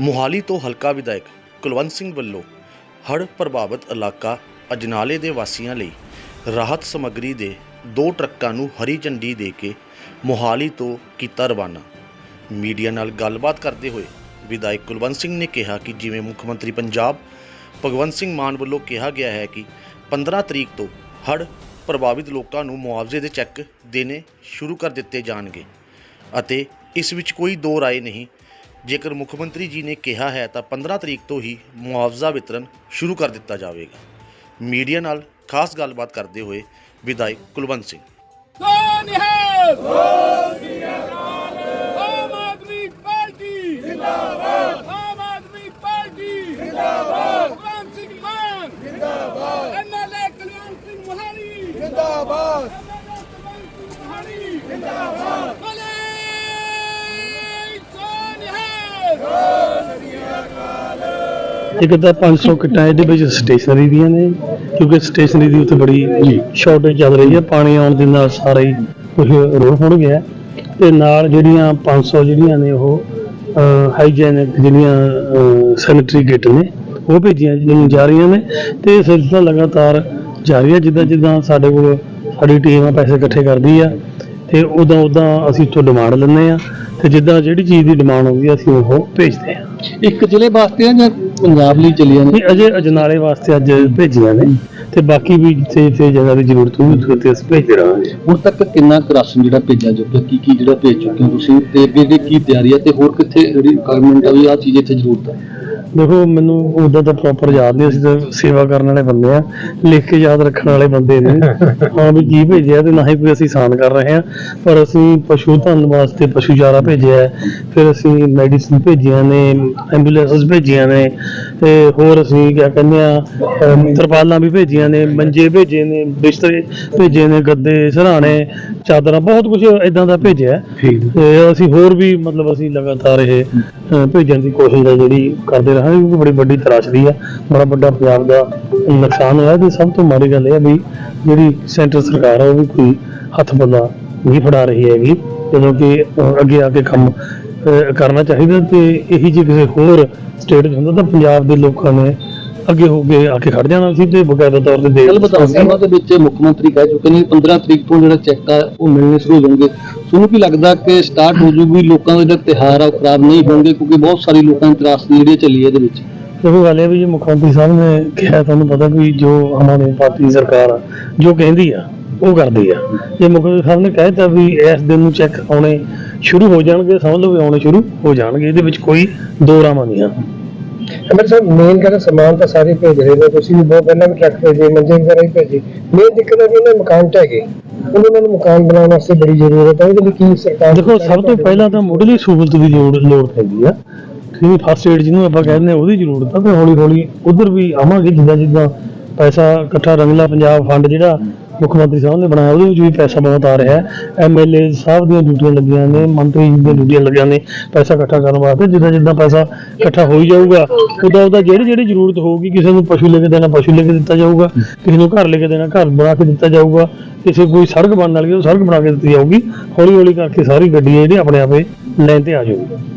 ਮੁਹਾਲੀ ਤੋਂ ਹਲਕਾ ਵਿਧਾਇਕ ਕੁਲਵੰਤ ਸਿੰਘ ਵੱਲੋਂ ਹੜ੍ਹ ਪ੍ਰਭਾਵਿਤ ਇਲਾਕਾ ਅਜਨਾਲੇ ਦੇ ਵਾਸੀਆਂ ਲਈ ਰਾਹਤ ਸਮੱਗਰੀ ਦੇ ਦੋ ਟਰੱਕਾਂ ਨੂੰ ਹਰੀ ਝੰਡੀ ਦੇ ਕੇ ਮੁਹਾਲੀ ਤੋਂ ਕੀਤਾ ਰਵਾਨਾ। ਮੀਡੀਆ ਨਾਲ ਗੱਲਬਾਤ ਕਰਦੇ ਹੋਏ ਵਿਧਾਇਕ ਕੁਲਵੰਤ ਸਿੰਘ ਨੇ ਕਿਹਾ ਕਿ ਜਿਵੇਂ ਮੁੱਖ ਮੰਤਰੀ ਪੰਜਾਬ ਭਗਵੰਤ ਸਿੰਘ ਮਾਨ ਵੱਲੋਂ ਕਿਹਾ ਗਿਆ ਹੈ ਕਿ 15 ਤਰੀਕ ਤੋਂ ਹੜ੍ਹ ਪ੍ਰਭਾਵਿਤ ਲੋਕਾਂ ਨੂੰ ਮੁਆਵਜ਼ੇ ਦੇ ਚੈੱਕ ਦੇਣੇ ਸ਼ੁਰੂ ਕਰ ਦਿੱਤੇ ਜਾਣਗੇ ਅਤੇ ਇਸ ਵਿੱਚ ਕੋਈ ਦੋ ਰਾਏ ਨਹੀਂ ਜੇਕਰ ਮੁੱਖ ਮੰਤਰੀ ਜੀ ਨੇ ਕਿਹਾ ਹੈ ਤਾਂ 15 ਤਰੀਕ ਤੋਂ ਹੀ ਮੁਆਵਜ਼ਾ ਵਿਤਰਨ ਸ਼ੁਰੂ ਕਰ ਦਿੱਤਾ ਜਾਵੇਗਾ। ਮੀਡੀਆ ਨਾਲ ਖਾਸ ਗੱਲਬਾਤ ਕਰਦੇ ਹੋਏ ਵਿਧਾਇਕ ਕੁਲਵੰਤ ਸਿੰਘ। ਇੱਕ ਤਾਂ 500 ਕਿੱਟਾਂ ਇਹਦੇ ਵਿੱਚ ਸਟੇਸ਼ਨਰੀ ਦੀਆਂ ਨੇ ਕਿਉਂਕਿ ਸਟੇਸ਼ਨਰੀ ਦੀ ਉੱਥੇ ਬੜੀ ਸ਼ਾਰਟੇਜ ਚੱਲ ਰਹੀ ਹੈ ਪਾਣੀ ਆਉਣ ਦੇ ਨਾਲ ਸਾਰਾ ਹੀ ਕੁਝ ਰੋੜ ਹੋਣ ਗਿਆ। ਤੇ ਨਾਲ ਜਿਹੜੀਆਂ 500 ਜਿਹੜੀਆਂ ਨੇ ਉਹ ਹਾਈਜੀਨਿਕ ਜਿਹੜੀਆਂ ਸੈਨੀਟਰੀ ਕਿੱਟ ਨੇ ਉਹ ਭੇਜੀਆਂ ਜਾ ਰਹੀਆਂ ਨੇ। ਤੇ ਇਹ ਸਿਲਸਿਲਾ ਲਗਾਤਾਰ ਜਾਰੀ ਹੈ ਜਿੱਦਾਂ ਜਿੱਦਾਂ ਸਾਡੇ ਕੋਲ ਸਾਡੀ ਟੀਮ ਆ ਪੈਸੇ ਇਕੱਠੇ ਕਰਦੀ ਆ। ਤੇ ਉਦਾਂ ਉਦਾਂ ਅਸੀਂ ਉੱਥੋਂ ਡਿਮਾਂਡ ਲੈਂਦੇ ਆ ਤੇ ਜਿੱਦਾਂ ਜਿਹੜੀ ਚੀਜ਼ ਦੀ ਡਿਮਾਂਡ ਹੁੰਦੀ ਆ ਅਸੀਂ ਉਹ ਭੇਜਦੇ ਆ ਇੱਕ ਜ਼ਿਲ੍ਹੇ ਵਾਸਤੇ ਆ ਜਾਂ ਪੰਜਾਬ ਲਈ ਚੱਲੀਆਂ ਨੇ ਨਹੀਂ ਅਜੇ ਅਜਨਾਲੇ ਵਾਸਤੇ ਅੱਜ ਭੇਜੀਆਂ ਨੇ ਤੇ ਬਾਕੀ ਵੀ ਜਿੱਥੇ ਜਿੱਥੇ ਜਗ੍ਹਾ ਦੀ ਜ਼ਰੂਰਤ ਹੋਊਗੀ ਉੱਥੇ ਉੱਥੇ ਅਸੀਂ ਭੇਜਦੇ ਰਹਾਂਗੇ। ਹੁਣ ਤੱਕ ਕਿੰਨਾ ਰਾਸ਼ਨ ਜਿਹੜਾ ਭੇਜਿਆ ਚੁੱਕਿਆ ਕੀ ਕੀ ਜਿਹੜਾ ਭੇਜ ਚੁੱਕੇ ਹੋ ਤੁਸੀਂ? ਤੇ ਅੱਗੇ ਦੀ ਕੀ ਤਿਆਰੀ ਹੈ ਤੇ ਹੋਰ ਕਿੱਥੇ ਜਿਹੜੀ ਰਿਕੁਆਇਰਮੈਂਟ ਆ ਵੀ ਆਹ ਚੀਜ਼ ਇੱਥੇ ਜ਼ਰੂਰਤ ਹੈ ਦੇਖੋ ਮੈਨੂੰ ਉਦਾਂ ਤਾਂ ਪ੍ਰੋਪਰ ਯਾਦ ਨਹੀਂ ਅਸੀਂ ਤਾਂ ਸੇਵਾ ਕਰਨ ਵਾਲੇ ਬੰਦੇ ਆ ਲਿਖ ਕੇ ਯਾਦ ਰੱਖਣ ਵਾਲੇ ਬੰਦੇ ਨੇ ਹਾਂ ਵੀ ਕੀ ਭੇਜਿਆ ਤੇ ਨਾ ਹੀ ਕੋਈ ਅਸੀਂ ਸਾਨ ਕਰ ਰਹੇ ਹਾਂ ਪਰ ਅਸੀਂ ਪਸ਼ੂ ਧਨ ਵਾਸਤੇ ਪਸ਼ੂ ਚਾਰਾ ਭੇਜਿਆ ਹੈ ਫਿਰ ਅਸੀਂ ਮੈਡੀਸਿਨ ਭੇਜੀਆਂ ਨੇ ਐਂਬੂਲੈਂਸਸ ਭੇਜੀਆਂ ਨੇ ਤੇ ਹੋਰ ਅਸੀਂ ਕੀ ਕਹਿੰਦੇ ਆ ਅਮ, ਤਰਪਾਲਾਂ ਵੀ ਭੇਜੀਆਂ ਨੇ ਮੰਜੇ ਭੇਜੇ ਨੇ ਬਿਸਤਰੇ ਭੇਜੇ ਨੇ ਗੱਦੇ ਸਰਾਣੇ ਚਾਦਰਾਂ ਬਹੁਤ ਕੁਝ ਇਦਾਂ ਦਾ ਭੇਜਿਆ ਹੈ। ਤੇ ਅਸੀਂ ਹੋਰ ਵੀ ਮਤਲਬ ਅਸੀਂ ਲਗਾਤਾਰ ਇਹ ਅ, ਭੇਜਣ ਦੀ ਕੋਸ਼ਿਸ਼ ਹੈ ਜਿਹੜੀ ਕਰਦੇ ਰਹਾਂਗੇ ਕਿਉਂਕਿ ਬੜੀ ਵੱਡੀ ਤਰਾਸ਼ਦੀ ਆ। ਬੜਾ ਵੱਡਾ ਪੰਜਾਬ ਦਾ ਨੁਕਸਾਨ ਹੋਇਆ ਤੇ ਸਭ ਤੋਂ ਮਾੜੀ ਗੱਲ ਇਹ ਹੈ ਵੀ ਜਿਹੜੀ ਸੈਂਟਰ ਸਰਕਾਰ ਹੈ ਉਹ ਵੀ ਕੋਈ ਹੱਥ ਬੰਦਾ ਨਹੀਂ ਫੜਾ ਰਹੀ ਹੈਗੀ। ਜਦੋਂ ਕਿ ਅੱਗੇ ਆ ਕੇ ਕੰਮ ਕਰਨਾ ਚਾਹੀਦਾ ਤੇ ਇਹੀ ਜੇ ਕਿਸੇ ਹੋਰ ਸਟੇਟ 'ਚ ਹੁੰਦਾ ਤਾਂ ਪੰਜਾਬ ਦੇ ਲੋਕਾਂ ਨੇ ਅੱਗੇ ਹੋ ਕੇ ਆ ਕੇ ਖੜ ਜਾਣਾ ਸੀ ਤੇ ਬਕਾਇਦਾ ਤੌਰ ਤੇ ਦੇ ਕੱਲ ਵਿਧਾਨ ਸਭਾ ਦੇ ਵਿੱਚ ਮੁੱਖ ਮੰਤਰੀ ਕਹਿ ਚੁੱਕੇ ਨੇ 15 ਤਰੀਕ ਤੋਂ ਜਿਹੜਾ ਚੈੱਕ ਆ ਉਹ ਮਿਲਣੇ ਸ਼ੁਰੂ ਹੋ ਜਾਣਗੇ। ਤੁਹਾਨੂੰ ਕੀ ਲੱਗਦਾ ਕਿ ਸਟਾਰਟ ਹੋ ਜੂਗੀ ਲੋਕਾਂ ਦੇ ਜਿਹੜਾ ਤਿਹਾਰ ਆ ਉਹ ਖਰਾਬ ਨਹੀਂ ਹੋਣਗੇ ਕਿਉਂਕਿ ਬਹੁਤ ਸਾਰੇ ਲੋਕਾਂ ਦੀ ਤਰਾਸਦੀ ਜਿਹੜੀ ਚੱਲੀ ਹੈ ਇਹਦੇ ਵਿੱਚ। ਦੇਖੋ ਗੱਲ ਇਹ ਵੀ ਜੇ ਮੁੱਖ ਮੰਤਰੀ ਸਾਹਿਬ ਨੇ ਕਿਹਾ ਤੁਹਾਨੂੰ ਪਤਾ ਵੀ ਜੋ ਆਮ ਆਦਮੀ ਪਾਰਟੀ ਸਰਕਾਰ ਆ ਜੋ ਕਹਿੰਦੀ ਆ ਉਹ ਕਰਦੀ ਆ। ਜੇ ਮੁੱਖ ਮੰਤਰੀ ਸਾਹਿਬ ਨੇ ਕਹਿਤਾ ਵੀ ਇਸ ਦਿਨ ਨੂੰ ਚੈੱਕ ਆਉਣੇ ਸ਼ੁਰੂ ਹੋ ਜਾਣਗੇ ਸਮਝ ਲਓ ਵੀ ਆਉਣੇ ਸ਼ੁਰੂ ਹੋ ਜਾਣਗੇ ਇਹਦੇ ਵਿੱਚ ਕੋਈ ਦੋ ਰਾਵਾਂ ਨਹੀਂ ਆ। ਅਮਰ ਸਾਹਿਬ ਮੇਨ ਕਹਿੰਦਾ ਸਮਾਨ ਤਾਂ ਸਾਰੇ ਭੇਜ ਰਹੇ ਨੇ ਤੁਸੀਂ ਵੀ ਬਹੁਤ ਪਹਿਲਾਂ ਵੀ ਟਰੱਕ ਭੇਜੇ ਮੰਜੇ ਵਗੈਰਾ ਹੀ ਭੇਜੇ। ਮੇਨ ਦਿੱਕਤ ਹੈ ਕਿ ਇਹਨਾਂ ਮਕਾਨ ਢਹਿ ਗਏ। ਉਹਨਾਂ ਨੂੰ ਮਕਾਨ ਬਣਾਉਣ ਵਾਸਤੇ ਬੜੀ ਜ਼ਰੂਰਤ ਹੈ ਉਹਦੇ ਲਈ ਕੀ ਸਰਕਾਰ ਦੇਖੋ ਸਭ ਤੋਂ ਪਹਿਲਾਂ ਤਾਂ ਮੁੱਢਲੀ ਸਹੂਲਤ ਦੀ ਲੋੜ ਲੋੜ ਪੈਂਦੀ ਆ। ਕਿ ਫਸਟ ਏਡ ਜਿਹਨੂੰ ਆਪਾਂ ਕਹਿੰਦੇ ਆ ਉਹਦੀ ਜ਼ਰੂਰਤ ਆ। ਤੇ ਹੌਲੀ ਹੌਲੀ ਉਧਰ ਵੀ ਆਵਾਂਗੇ ਜਿੱਦਾਂ ਜਿੱਦਾਂ ਪੈਸਾ ਇਕੱਠਾ ਰੰਗਲਾ ਪੰਜਾਬ ਫੰਡ ਜਿਹੜਾ ਮੁੱਖ ਮੰਤਰੀ ਸਾਹਿਬ ਨੇ ਬਣਾਇਆ, ਉਹਦੇ ਵਿੱਚ ਵੀ ਪੈਸਾ ਬਹੁਤ ਆ ਰਿਹਾ ਹੈ। ਐਮਐਲਏ ਸਾਹਿਬ ਦੀਆਂ ਡਿਊਟੀਆਂ ਲੱਗੀਆਂ ਨੇ, ਮੰਤਰੀ ਜੀ ਦੀਆਂ ਡਿਊਟੀਆਂ ਲੱਗੀਆਂ ਨੇ, ਪੈਸਾ ਇਕੱਠਾ ਕਰਨ ਵਾਸਤੇ, ਜਿੱਦਾਂ ਜਿੱਦਾਂ ਪੈਸਾ ਇਕੱਠਾ ਹੋਈ ਜਾਊਗਾ ਉਦਾਂ ਉਦਾਂ ਜਿਹੜੀ ਜਿਹੜੀ ਜ਼ਰੂਰਤ ਹੋਊਗੀ, ਕਿਸੇ ਨੂੰ ਪਸ਼ੂ ਲੈ ਕੇ ਦੇਣਾ, ਪਸ਼ੂ ਲੈ ਕੇ ਦਿੱਤਾ ਜਾਊਗਾ, ਕਿਸੇ ਨੂੰ ਘਰ ਲੈ ਕੇ ਦੇਣਾ, ਘਰ ਬਣਾ ਕੇ ਦਿੱਤਾ ਜਾਊਗਾ, ਕਿਸੇ ਕੋਈ ਸੜਕ ਬਣਨ ਵਾਲੀ ਉਹ ਸੜਕ ਬਣਾ ਕੇ ਦਿੱਤੀ ਜਾਊਗੀ ਹੌਲੀ ਹੌਲੀ ਕਰਕੇ ਸਾਰੀ ਗੱਡੀ ਹੈ ਜਿਹੜੀ ਆਪਣੇ ਆਪੇ ਲੈਣ ਤੇ ਆ ਜਾਊਗੀ